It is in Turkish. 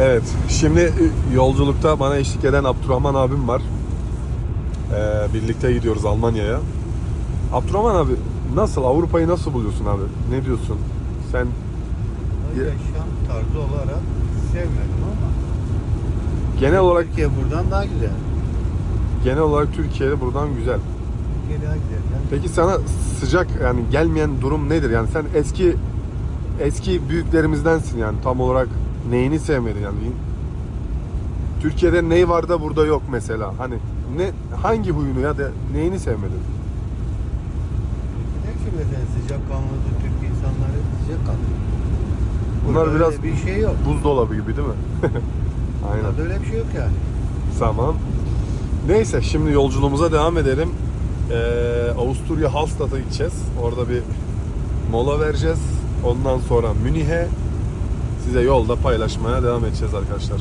Evet, şimdi yolculukta bana eşlik eden Abdurrahman abim var. Ee, birlikte gidiyoruz Almanya'ya. Abdurrahman abi nasıl, Avrupa'yı nasıl buluyorsun abi? Ne diyorsun? Sen Yaşam tarzı olarak sevmedim ama genel olarak Türkiye buradan daha güzel. genel olarak Türkiye'de buradan güzel. Türkiye daha güzel. Yani Peki sana sıcak yani gelmeyen durum nedir? Yani sen eski eski büyüklerimizdensin yani tam olarak neyini sevmedin yani? Türkiye'de ne var da burada yok mesela. Hani ne hangi huyunu ya da neyini sevmedin? ne mesela sıcak kanlıdır Türk insanları sıcak kanlı. Bunlar Burada biraz öyle bir şey yok. buzdolabı gibi değil mi? Aynen. Burada öyle bir şey yok yani. Tamam. Neyse şimdi yolculuğumuza devam edelim. Ee, Avusturya Hallstatt'a gideceğiz. Orada bir mola vereceğiz. Ondan sonra Münih'e size yolda paylaşmaya devam edeceğiz arkadaşlar.